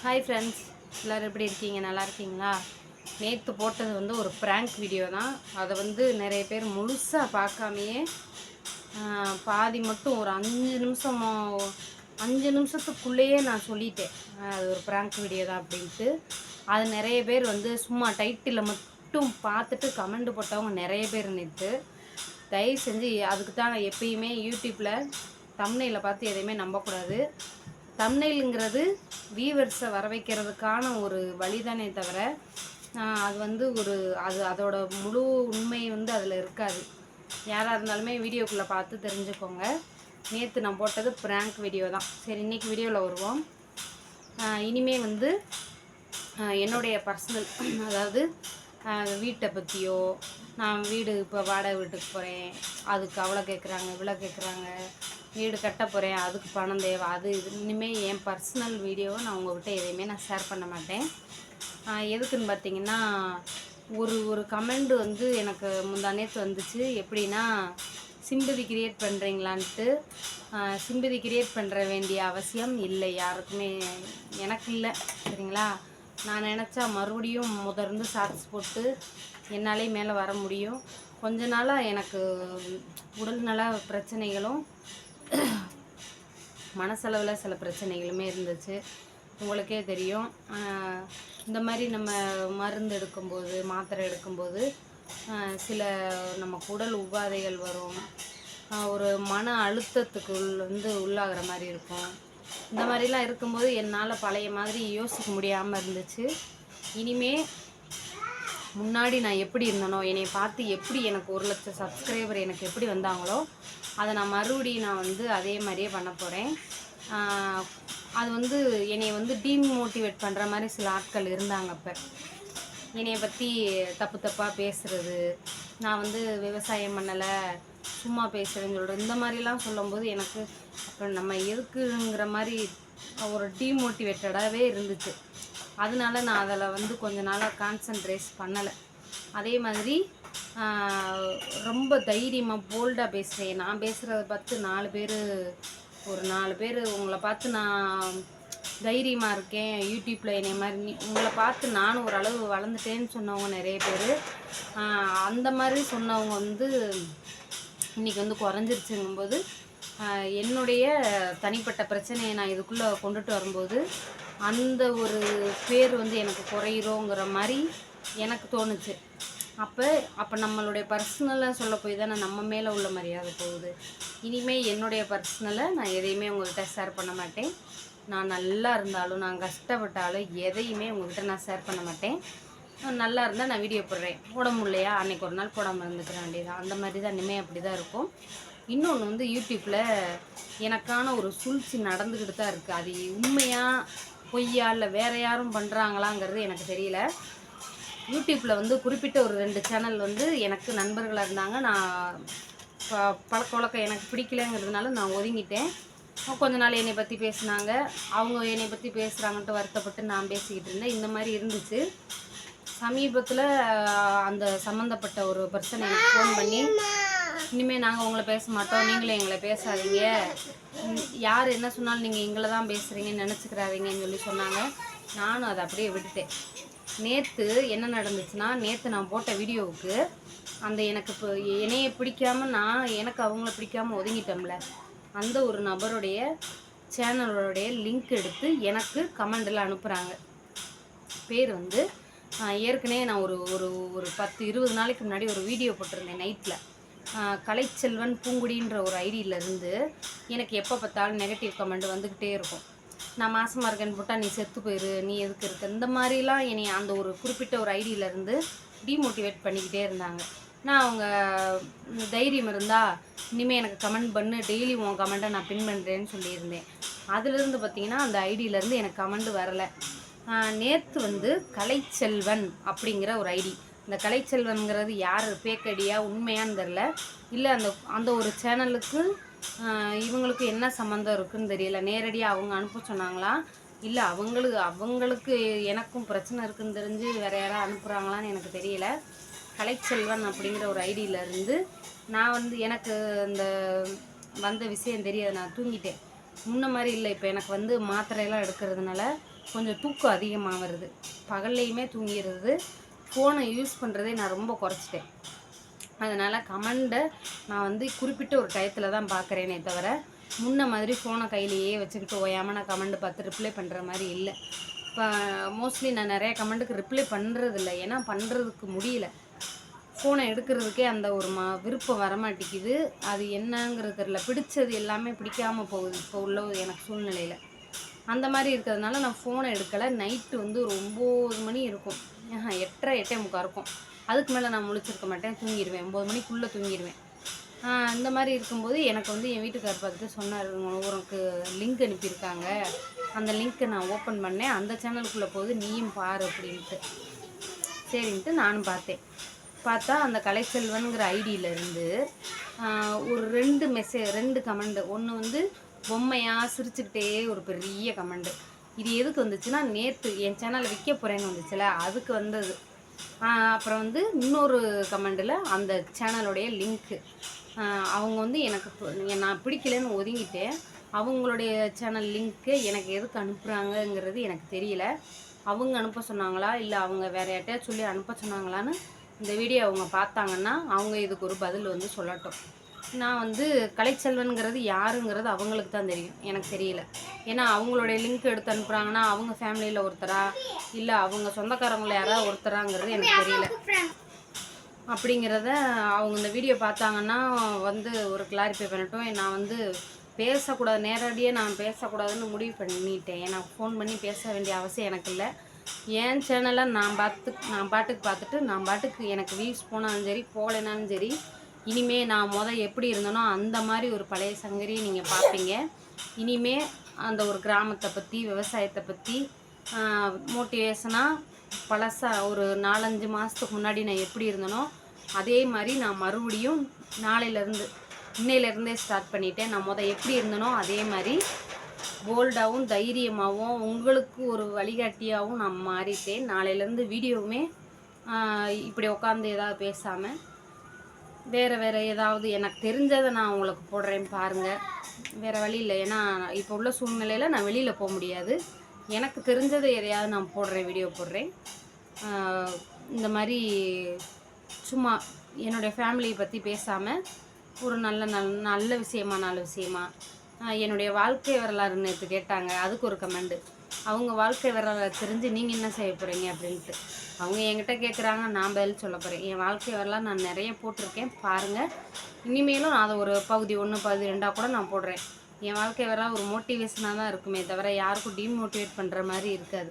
Hi friends எல்லோரும் எப்படி இருக்கீங்க? நல்லா இருக்கீங்களா? நேற்று போட்டது வந்து ஒரு ப்ராங்க் வீடியோ தான். அதை வந்து நிறைய பேர் முழுசாக பார்க்காமையே பாதி மட்டும் ஒரு அஞ்சு நிமிஷமோ அஞ்சு நிமிஷத்துக்குள்ளேயே நான் சொல்லிட்டேன். அது ஒரு ப்ராங்க் வீடியோ தான் அப்படின்ட்டு. அது நிறைய பேர் வந்து சும்மா டைட்டில் மட்டும் பார்த்துட்டு கமெண்ட் போட்டவங்க நிறைய பேர் நேற்று தயவு செஞ்சு அதுக்கு தான் நான் எப்பயுமே யூடியூப்பில் தம்னையில் பார்த்து எதையுமே நம்பக்கூடாது. தம்னைலுங்கிறது வியூவர்ஸை வர வைக்கிறதுக்கான ஒரு வழிதானே தவிர அது வந்து ஒரு அது அதோட முழு உண்மை வந்து அதில் இருக்காது. யாராக இருந்தாலுமே வீடியோக்குள்ளே பார்த்து தெரிஞ்சுக்கோங்க. நேற்று நான் போட்டது ப்ராங்க் வீடியோ தான். சரி இன்றைக்கி வீடியோவில் வருவோம். இனிமேல் இனிமே வந்து என்னுடைய பர்சனல் அதாவது வீட்டை பற்றியோ நான் வீடு இப்போ வாடகை வீட்டுக்கு போகிறேன் அதுக்கு அவ்வளோ கேட்குறாங்க இவ்வளோ கேட்குறாங்க வீடு கட்ட போகிறேன் அதுக்கு பணம் தேவை அது இது. இனிமேல் என் பர்சனல் வீடியோவை நான் உங்கள்கிட்ட எதையுமே நான் ஷேர் பண்ண மாட்டேன். எதுக்குன்னு பார்த்தீங்கன்னா ஒரு ஒரு கமெண்ட் வந்து எனக்கு முந்தா நேற்று வந்துச்சு. எப்படின்னா சிம்பதி கிரியேட் பண்ணுறீங்களான்ட்டு சிம்பதி கிரியேட் பண்ணுற வேண்டிய அவசியம் இல்லை யாருக்குமே எனக்கு இல்லை சரிங்களா? நான் நினச்சா மறுபடியும் முதர்ந்து ஷார்ட்ஸ் போட்டு என்னாலே மேலே வர முடியும். கொஞ்ச நாளாக எனக்கு உடல்நல பிரச்சனைகளும் மனசளவில் சில பிரச்சனைகளுமே இருந்துச்சு. உங்களுக்கே தெரியும். இந்த மாதிரி நம்ம மருந்து எடுக்கும்போது மாத்திரை எடுக்கும்போது சில நமக்கு உடல் உபாதைகள் வரும். ஒரு மன அழுத்தத்துக்கு உள் வந்து உள்ளாகிற மாதிரி இருக்கும். இந்த மாதிரிலாம் இருக்கும்போது என்னால் பழைய மாதிரி யோசிக்க முடியாமல் இருந்துச்சு. இனிமே முன்னாடி நான் எப்படி இருந்தனோ என்னை பார்த்து எப்படி எனக்கு ஒரு லட்சம் சப்ஸ்கிரைபர் எனக்கு எப்படி வந்தாங்களோ அதை நான் மறுபடியும் நான் வந்து அதே மாதிரியே பண்ண போகிறேன் அது வந்து என்னை வந்து டீமோட்டிவேட் பண்ணுற மாதிரி சில ஆட்கள் இருந்தாங்க அப்போ. என்னையை பற்றி தப்பு தப்பாக பேசுகிறது நான் வந்து விவசாயம் பண்ணலை சும்மா பேசுகிறேன்னு சொல்கிறது இந்த மாதிரிலாம் சொல்லும்போது எனக்கு அப்புறம் நம்ம எதுக்குங்கிற மாதிரி ஒரு டீமோட்டிவேட்டடாகவே இருந்துச்சு. அதனால நான் அதில் வந்து கொஞ்ச நாளாக கான்சன்ட்ரேட் பண்ணலை. அதே மாதிரி ரொம்ப தைரியமாக போல்டாக பேசுகிறேன் நான் பேசுகிறத பார்த்து நாலு பேர் ஒரு நாலு பேர் உங்களை பார்த்து நான் தைரியமாக இருக்கேன். யூடியூப்பில் என்னை மாதிரி உங்களை பார்த்து நானும் ஓரளவு வளர்ந்துட்டேன்னு சொன்னவங்க நிறைய பேர். அந்த மாதிரி சொன்னவங்க வந்து இன்றைக்கி வந்து குறைஞ்சிருச்சுங்கும்போது என்னுடைய தனிப்பட்ட பிரச்சனையை நான் இதுக்குள்ளே கொண்டுட்டு வரும்போது அந்த ஒரு பேர் வந்து எனக்கு குறையிறோங்கிற மாதிரி எனக்கு தோணுச்சு. அப்போ அப்போ நம்மளுடைய பர்சனலாக சொல்ல போய் தானே நம்ம மேலே உள்ள மரியாதை போகுது. இனிமேல் என்னுடைய பர்சனலை நான் எதையுமே உங்கள்கிட்ட ஷேர் பண்ண மாட்டேன். நான் நல்லா இருந்தாலும் நான் கஷ்டப்பட்டாலும் எதையுமே உங்கள்கிட்ட நான் ஷேர் பண்ண மாட்டேன். நல்லா இருந்தால் நான் வீடியோ போடுறேன். போட முடியலையா? அன்னைக்கு ஒரு நாள் போடாமல் இருந்துக்கிற வேண்டியதான் அந்த மாதிரி தான் இனிமேல் அப்படி தான் இருக்கும். இன்னொன்று வந்து யூடியூப்பில் எனக்கான ஒரு சூழ்ச்சி நடந்துக்கிட்டு தான் இருக்குது அது உண்மையாக பொய்யா இல்லை வேறு யாரும் பண்ணுறாங்களாங்கிறது எனக்கு தெரியல. யூடியூப்பில் வந்து குறிப்பிட்ட ஒரு ரெண்டு சேனல் வந்து எனக்கு நண்பர்களாக இருந்தாங்க. நான் ப பழக்க வழக்கம் எனக்கு பிடிக்கலங்கிறதுனால நான் ஒதுங்கிட்டேன். கொஞ்ச நாள் என்னை பற்றி பேசினாங்க. அவங்க என்னை பற்றி பேசுகிறாங்கன்ட்டு வருத்தப்பட்டு நான் பேசிக்கிட்டு இருந்தேன். இந்த மாதிரி இருந்துச்சு. சமீபத்தில் அந்த சம்மந்தப்பட்ட ஒரு பர்சன் எனக்கு ஃபோன் பண்ணி இனிமேல் நாங்கள் உங்களை பேச மாட்டோம். நீங்களும் எங்களை பேசாதீங்க. யார் என்ன சொன்னாலும் நீங்கள் எங்களை தான் பேசுகிறீங்கன்னு நினச்சிக்கிறாதீங்கன்னு சொல்லி சொன்னாங்க. நானும் அதை அப்படியே விட்டுட்டேன். நேற்று என்ன நடந்துச்சுன்னா நேற்று நான் போட்ட வீடியோவுக்கு அந்த எனக்கு இப்போ என்னைய பிடிக்காம நான் எனக்கு அவங்கள பிடிக்காம ஒதுங்கிட்டோம்ல அந்த ஒரு நபருடைய சேனலோடைய லிங்க் எடுத்து எனக்கு கமெண்டில் அனுப்புகிறாங்க பேர் வந்து ஏற்கனவே நான் ஒரு ஒரு ஒரு பத்து இருபது நாளைக்கு முன்னாடி ஒரு வீடியோ போட்டிருந்தேன் நைட்டில் கலைச்செல்வன் பூங்குடின்ற ஒரு ஐடியிலேருந்து எனக்கு எப்போ பார்த்தாலும் நெகட்டிவ் கமெண்ட் வந்துக்கிட்டே இருக்கும். நான் மாசமாக இருக்கேன்னு போட்டால் நீ செத்து போயிரு நீ எதுக்கு இருக்க? இந்த மாதிரிலாம் என்னை அந்த ஒரு குறிப்பிட்ட ஒரு ஐடியிலேருந்து டிமோட்டிவேட் பண்ணிக்கிட்டே இருந்தாங்க. நான் அவங்க தைரியம் இருந்தால் இனிமேல் எனக்கு கமெண்ட் பண்ணு டெய்லி உன் கமெண்ட்டை நான் பின் பண்ணுறேன்னு சொல்லியிருந்தேன். அதுலேருந்து பார்த்தீங்கன்னா அந்த ஐடியிலேருந்து எனக்கு கமெண்ட் வரலை. நேற்று வந்து கலைச்செல்வன் அப்படிங்கிற ஒரு ஐடி. இந்த கலைச்செல்வன்கிறது யார் பேக்கடியா உண்மையான்னு தெரில இல்லை அந்த அந்த ஒரு சேனலுக்கு இவங்களுக்கு என்ன சம்மந்தம் இருக்குன்னு தெரியல. நேரடியாக அவங்க அனுப்ப சொன்னாங்களா? இல்லை அவங்களுக்கு அவங்களுக்கு எனக்கும் பிரச்சனை இருக்குன்னு தெரிஞ்சு வேற யாராவது அனுப்புகிறாங்களான்னு எனக்கு தெரியல. கலைச்செல்வன் அப்படிங்கிற ஒரு ஐடியிலேருந்து நான் வந்து எனக்கு அந்த வந்த விஷயம் தெரியாது. நான் தூங்கிட்டேன். முன்ன மாதிரி இல்லை. இப்போ எனக்கு வந்து மாத்திரையெல்லாம் எடுக்கிறதுனால கொஞ்சம் தூக்கம் அதிகமாக வருது. பகல்லையுமே தூங்கிடுறது. ஃபோனை யூஸ் பண்ணுறதே நான் ரொம்ப குறைச்சிட்டேன். அதனால் கமெண்டை நான் வந்து குறிப்பிட்ட ஒரு டயத்தில் தான் பார்க்குறேனே தவிர முன்ன மாதிரி ஃபோனை கையிலேயே வச்சுக்கிட்டு ஓயாமல் நான் கமெண்ட் பார்த்து ரிப்ளை பண்ணுற மாதிரி இல்லை. இப்போ மோஸ்ட்லி நான் நிறைய கமெண்ட்டுக்கு ரிப்ளை பண்ணுறதில்ல ஏன்னா பண்ணுறதுக்கு முடியல. ஃபோனை எடுக்கிறதுக்கே அந்த ஒரு மா விருப்பம் வரமாட்டேங்குது அது என்னங்கிறது தெரில பிடிச்சது எல்லாமே பிடிக்காமல் போகுது. இப்போ உள்ள எனக்கு சூழ்நிலையில். அந்த மாதிரி இருக்கிறதுனால நான் ஃபோனை எடுக்கலை. நைட்டு வந்து ஒரு ஒம்பது மணி இருக்கும். எட்டரை எட்டே முக்கா இருக்கும். அதுக்கு மேலே நான் முழிச்சிருக்க மாட்டேன். தூங்கிடுவேன் ஒம்பது மணிக்குள்ளே தூங்கிடுவேன் இந்த மாதிரி இருக்கும்போது எனக்கு வந்து என் வீட்டுக்கார் பார்த்துட்டு சொன்னார் உனக்கு லிங்க் அனுப்பியிருக்காங்க. அந்த லிங்க்கை நான் ஓப்பன் பண்ணேன். அந்த சேனலுக்குள்ளே போகுது நீயும் பாரு அப்படின்ட்டு. சரின்ட்டு நானும் பார்த்தேன். பார்த்தா அந்த கலைச்செல்வனுங்கிற ஐடியிலேருந்து ஒரு ரெண்டு மெசேஜ் ரெண்டு கமெண்டு. ஒன்று வந்து பொம்மையாக சிரிச்சுக்கிட்டே ஒரு பெரிய கமெண்டு. இது எதுக்கு வந்துச்சுன்னா நேற்று என் சேனலில் விற்க போகிறேன்னு வந்துச்சுல அதுக்கு வந்தது. அப்புறம் வந்து இன்னொரு கமெண்டில் அந்த சேனலுடைய லிங்க்கு அவங்க வந்து எனக்கு நான் பிடிக்கலன்னு ஒதுங்கிட்டேன். அவங்களுடைய சேனல் லிங்க்கு எனக்கு எதுக்கு அனுப்புகிறாங்கங்கிறது எனக்கு தெரியல. அவங்க அனுப்ப சொன்னாங்களா இல்லை அவங்க வேற யார்ட்டையா சொல்லி அனுப்ப சொன்னாங்களான்னு இந்த வீடியோ அவங்க பார்த்தாங்கன்னா அவங்க இதுக்கு ஒரு பதில் வந்து சொல்லட்டும். நான் வந்து கலைச்செல்வன்கிறது யாருங்கிறது அவங்களுக்கு தான் தெரியும். எனக்கு தெரியல. ஏன்னா அவங்களுடைய லிங்க் எடுத்து அனுப்புகிறாங்கன்னா அவங்க ஃபேமிலியில் ஒருத்தரா? இல்லை அவங்க சொந்தக்காரங்கள யாராவது ஒருத்தராங்கிறது எனக்கு தெரியல. அப்படிங்கிறத அவங்க இந்த வீடியோ பார்த்தாங்கன்னா வந்து ஒரு கிளாரிஃபை பண்ணட்டும். நான் வந்து பேசக்கூடாது. நேரடியாக நான் பேசக்கூடாதுன்னு முடிவு பண்ணிட்டேன். ஏன்னா ஃபோன் பண்ணி பேச வேண்டிய அவசியம் எனக்கு இல்லை. என் சேனலை நான் பார்த்து நான் பாட்டுக்கு பார்த்துட்டு நான் பாட்டுக்கு எனக்கு வியூஸ் போனாலும் சரி போகலைனாலும் சரி இனிமே நான் முத எப்படி இருந்தேனோ அந்த மாதிரி ஒரு பழைய சங்கரியை நீங்கள் பார்ப்பீங்க இனிமே அந்த ஒரு கிராமத்தை பற்றி விவசாயத்தை பற்றி மோட்டிவேஷனாக பழசா ஒரு நாலஞ்சு மாதத்துக்கு முன்னாடி நான் எப்படி இருந்தேனோ அதே மாதிரி நான் மறுபடியும் நாளையிலேருந்து இன்னையிலேருந்தே ஸ்டார்ட் பண்ணிட்டேன். நான் முத எப்படி இருந்தனோ அதே மாதிரி போல்டாகவும் தைரியமாகவும் உங்களுக்கு ஒரு வழிகாட்டியாகவும் நான் மாறிட்டேன். நாளையிலேருந்து வீடியோவுமே இப்படி உட்காந்து ஏதாவது பேசாமல் வேறு வேறு ஏதாவது எனக்கு தெரிஞ்சதை நான் உங்களுக்கு போடுறேன் பாருங்கள் வேறு வழி இல்லை. ஏன்னா இப்போ உள்ள சூழ்நிலையில் நான் வெளியில் போக முடியாது. எனக்கு தெரிஞ்சதை எதையாவது நான் போடுறேன் வீடியோ போடுறேன். இந்த மாதிரி சும்மா என்னுடைய ஃபேமிலியை பற்றி பேசாமல் ஒரு நல்ல நல் நல்ல விஷயமா நல்ல விஷயமா என்னுடைய வாழ்க்கை வரலாறு நேற்று கேட்டாங்க. அதுக்கு ஒரு கமெண்டு அவங்க வாழ்க்கை வரலாறு தெரிஞ்சு நீங்கள் என்ன செய்ய போகிறீங்க அப்படின்ட்டு. அவங்க என்கிட்ட கேட்குறாங்க நான் பதில் சொல்ல போகிறேன் என் வாழ்க்கை வரலாறு நான் நிறைய போட்டிருக்கேன் பாருங்கள் இனிமேலும் நான் அதை ஒரு பகுதி ஒன்று பகுதி ரெண்டாக கூட நான் போடுறேன். என் வாழ்க்கை வரலாறு ஒரு மோட்டிவேஷனாக தான் இருக்குமே தவிர யாருக்கும் டீமோட்டிவேட் பண்ணுற மாதிரி இருக்காது.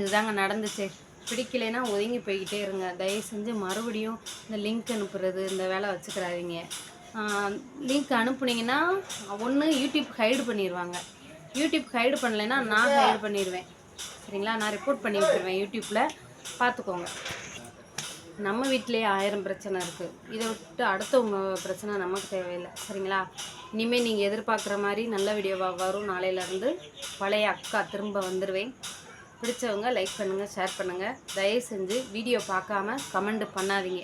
இதுதாங்க நடந்துச்சு. பிடிக்கலைன்னா ஒதுங்கி போய்கிட்டே இருங்க. தயவு செஞ்சு மறுபடியும் இந்த லிங்க் அனுப்புறது இந்த வேலை வச்சுக்கிறாதீங்க. லிங்க் அனுப்புனீங்கன்னா ஒன்று யூடியூப் ஹைடு பண்ணிடுவாங்க யூடியூப் ஹைடு பண்ணலைன்னா நான் ஹைடு பண்ணிடுவேன் சரிங்களா? நான் ரிப்போர்ட் பண்ணி விட்டுருவேன் யூடியூப்பில் பார்த்துக்கோங்க நம்ம வீட்டிலேயே ஆயிரம் பிரச்சனை இருக்குது இதை விட்டு அடுத்தவங்க பிரச்சனை நமக்கு தேவையில்லை. சரிங்களா? இனிமேல் நீங்கள் எதிர்பார்க்குற மாதிரி நல்ல வீடியோவாக வரும். நாளையிலேருந்து பழைய அக்கா திரும்ப வந்துடுவேன் பிடிச்சவங்க லைக் பண்ணுங்கள் ஷேர் பண்ணுங்கள் தயவு செஞ்சு வீடியோ பார்க்காம கமெண்ட் பண்ணாதீங்க.